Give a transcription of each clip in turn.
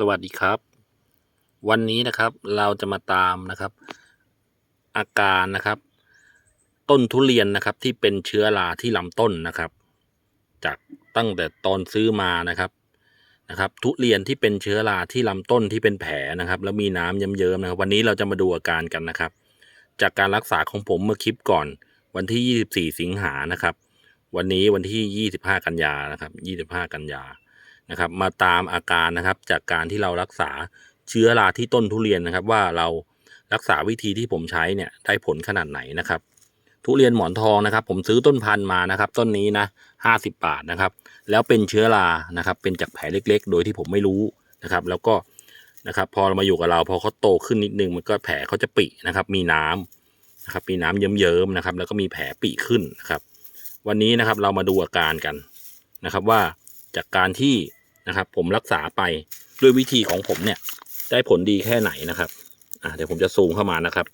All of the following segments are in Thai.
สวัสดีครับ วันนี้นะครับเราจะมาตามนะครับ อาการนะครับ ต้นทุเรียนนะครับที่เป็นเชื้อราที่ลำต้นนะครับ จากตั้งแต่ตอนซื้อมานะครับนะครับ ทุเรียนที่เป็นเชื้อราที่ลำต้นที่เป็นแผลนะครับ แล้วมีน้ำเยิ้มๆนะครับ วันนี้เราจะมาดูอาการกันนะครับ จากการรักษาของผมเมื่อคลิปก่อน วันที่ 24 สิงหานะครับ วันนี้วันที่ 25 กันยานะครับ 25 กันยา นะครับมาตามอาการนะครับจากการที่เรารักษาเชื้อราที่ต้นทุเรียนนะครับ ว่าเรารักษาวิธีที่ผมใช้เนี่ยได้ผลขนาดไหนนะครับ ทุเรียนหมอนทองนะครับ ผมซื้อต้นพันธุ์มานะครับ ต้นนี้นะห้าสิบบาทนะครับ แล้วเป็นเชื้อรานะครับ เป็นจากแผลเล็ก ๆ โดยที่ผมไม่รู้นะครับ แล้วก็นะครับ พอมาอยู่กับเราพอเขาโตขึ้นนิดนึงมันก็แผลเขาจะปินะครับ มีน้ำนะครับ มีน้ำเยิ้มๆนะครับ แล้วก็มีแผลปิขึ้นนะครับ วันนี้นะครับเรามาดูอาการกันนะครับว่าจากการที่ นะครับ ผมรักษาไปด้วยวิธีของผมเนี่ย ได้ผลดีแค่ไหนนะครับอ่าเดี๋ยวผมจะซูมเข้ามานะครับ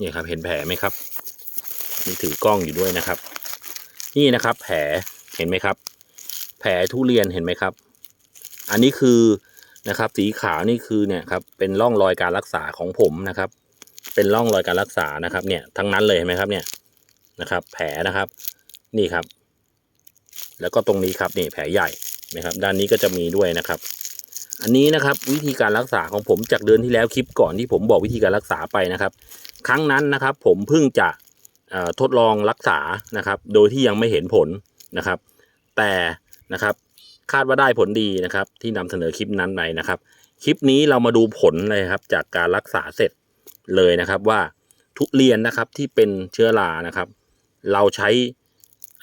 นี่ครับเห็นแผลไหมครับมีถือกล้องอยู่ด้วยนะครับ นี่นะครับ แผลเห็นไหมครับ แผลทุเรียนเห็นไหมครับ อันนี้คือนะครับ สีขาวนี่คือเนี่ยครับเป็นร่องรอยการรักษาของผมนะครับ เป็นร่องรอยการรักษานะครับ เนี่ยทั้งนั้นเลยเห็นไหมครับเนี่ยนะครับ แผลนะครับ นี่ครับ แล้วก็ตรงนี้ครับนี่แผลใหญ่นะครับ ด้านนี้ก็จะมีด้วยนะครับ อันนี้นะครับวิธีการรักษาของผมจากเดือนที่แล้วคลิปก่อนที่ผมบอกวิธีการรักษาไปนะครับ ครั้งนั้นนะครับ ผมเพิ่งจะทดลองรักษานะครับ โดยที่ยังไม่เห็นผลนะครับ แต่นะครับคาดว่าได้ผลดีนะครับ ที่นำเสนอคลิปนั้นไปนะครับ คลิปนี้เรามาดูผลเลยครับ จากการรักษาเสร็จเลยนะครับว่าทุเรียนนะครับที่เป็นเชื้อรานะครับ เราใช้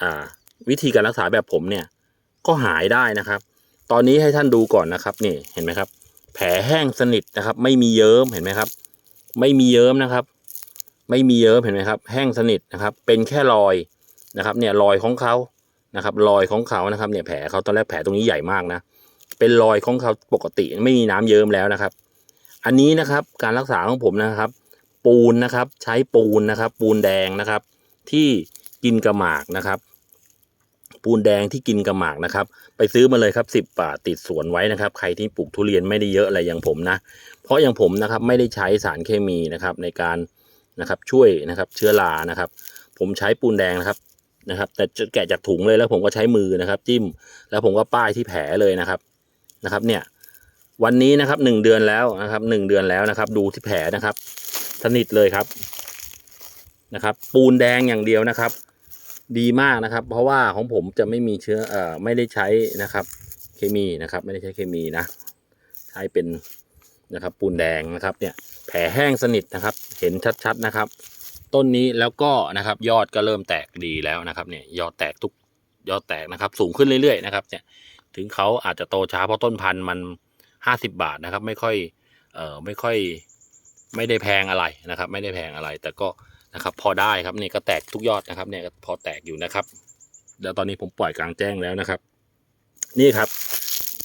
อ่า วิธีการรักษาแบบผมเนี่ยก็หายได้นะครับ ตอนนี้ให้ท่านดูก่อนนะครับนี่เห็นไหมครับ แผลแห้งสนิทนะครับ ไม่มีเยิ้มเห็นไหมครับ ไม่มีเยิ้มนะครับ ไม่มีเยิ้มเห็นไหมครับ แห้งสนิทนะครับ เป็นแค่รอยนะครับ เนี่ยรอยของเขานะครับรอยของเขานะครับ เนี่ยแผลเขาตอนแรกแผลตรงนี้ใหญ่มากนะเป็นรอยของเขาปกติไม่มีน้ำเยิ้มแล้วนะครับ อันนี้นะครับการรักษาของผมนะครับ ปูนนะครับ ใช้ปูนนะครับ ปูนแดงนะครับ ที่กินกระหมากนะครับ ปูนแดงที่กินกระหมากนะครับ ไปซื้อมาเลยครับสิบบาทติดสวนไว้นะครับ ใครที่ปลูกทุเรียนไม่ได้เยอะอะไรอย่างผมนะ เพราะอย่างผมนะครับไม่ได้ใช้สารเคมีนะครับในการนะครับช่วยนะครับเชื้อรานะครับ ผมใช้ปูนแดงนะครับนะครับ แต่จะแกะจากถุงเลยแล้วผมก็ใช้มือนะครับ จิ้ม แล้วผมก็ป้ายที่แผลเลยนะครับนะครับ เนี่ย วันนี้นะครับหนึ่งเดือนแล้วนะครับหนึ่งเดือนแล้วนะครับ ดูที่แผลนะครับ สนิทเลยครับนะครับ ปูนแดงอย่างเดียวนะครับ ดีมากนะครับ เพราะว่าของผมจะไม่มีเชื้อเอ่อไม่ได้ใช้นะครับ เคมีนะครับ ไม่ได้ใช้เคมีนะ ใช้เป็นนะครับ ปูนแดงนะครับเนี่ยแผลแห้งสนิทนะครับ เห็นชัดๆนะครับ ต้นนี้แล้วก็นะครับ ยอดก็เริ่มแตกดีแล้วนะครับ เนี่ยยอดแตกทุกยอดแตกนะครับ สูงขึ้นเรื่อยๆนะครับ เนี่ย ถึงเขาอาจจะโตช้าเพราะต้นพันธุ์มันห้าสิบาทนะครับ ไม่ค่อยเอ่อไม่ค่อย ไม่ได้แพงอะไรนะครับ ไม่ได้แพงอะไร แต่ก็ นะครับ พอได้ครับเนี่ยก็แตกทุกยอดนะครับเนี่ยพอแตกอยู่นะครับแล้วตอนนี้ผมปล่อยกลางแจ้งแล้วนะครับ นี่ครับ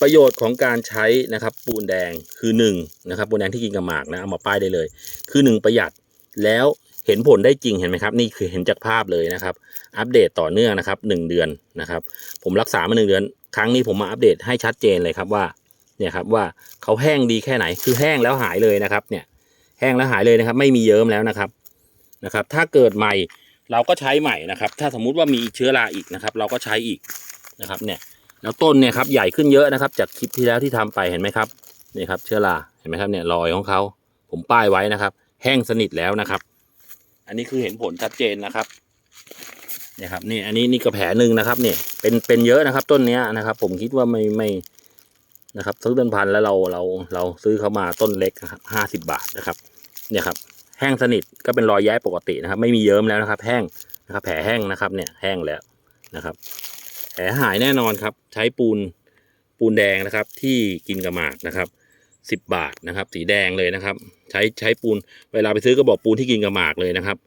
ประโยชน์ของการใช้นะครับ ปูนแดงคือหนึ่งนะครับปูนแดงที่กินกับหมากนะเอามาป้ายได้เลย คือหนึ่งประหยัดแล้วเห็นผลได้จริงเห็นไหมครับ นี่คือเห็นจากภาพเลยนะครับ อัปเดตต่อเนื่องนะครับหนึ่งเดือนนะครับ ผมรักษามาหนึ่งเดือน ครั้งนี้ผมมาอัปเดตให้ชัดเจนเลยครับว่าเนี่ยครับว่าเขาแห้งดีแค่ไหน คือแห้งแล้วหายเลยนะครับ เนี่ยแห้งแล้วหายเลยนะครับ ไม่มีเยิ้มแล้วนะครับ นะครับ ถ้าเกิดใหม่เราก็ใช้ใหม่นะครับ ถ้าสมมุติว่ามีเชื้อราอีกนะครับ เราก็ใช้อีกนะครับเนี่ยแล้วต้นเนี่ยครับใหญ่ขึ้นเยอะนะครับ จากคลิปที่แล้วที่ทำไปเห็นไหมครับนี่ครับเชื้อราเห็นไหมครับเนี่ยรอยของเขาผมป้ายไว้นะครับ แห้งสนิทแล้วนะครับ อันนี้คือเห็นผลชัดเจนนะครับเนี่ยครับนี่อันนี้นี่กระแผลหนึ่งนะครับเนี่ยเป็นเป็นเยอะนะครับ ต้นเนี้ยนะครับ ผมคิดว่าไม่ไม่นะครับซื้อต้นพันธุ์แล้วเราเราเราซื้อเขามาต้นเล็กครับห้าสิบบาทนะครับ เนี่ยครับ แห้งสนิทก็เป็นรอยแย้ปกตินะครับ ไม่มีเยิ้มแล้วนะครับ แห้งนะครับ แผลแห้งนะครับเนี่ยแห้งแล้วนะครับ แผลหายแน่นอนครับ ใช้ปูนปูนแดงนะครับ ที่กินกระหมากนะครับสิบบาทนะครับ สีแดงเลยนะครับ ใช้ใช้ปูนเวลาไปซื้อก็บอกปูนที่กินกระหมากเลยนะครับ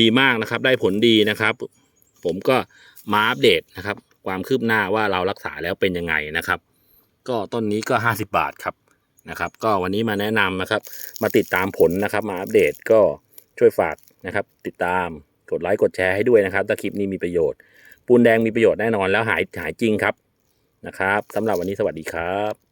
ดีมากนะครับ ได้ผลดีนะครับ ผมก็มาอัปเดตนะครับ ความคืบหน้าว่าเรารักษาแล้วเป็นยังไงนะครับ ก็ต้นนี้ก็ห้าสิบาทครับ นะครับ ก็วันนี้มาแนะนำนะครับ มาติดตามผลนะครับ มาอัปเดตก็ช่วยฝากนะครับ ติดตามกดไลค์กดแชร์ให้ด้วยนะครับถ้าคลิปนี้มีประโยชน์ ปูนแดงมีประโยชน์แน่นอนแล้วหายหายจริงครับนะครับสำหรับวันนี้สวัสดีครับ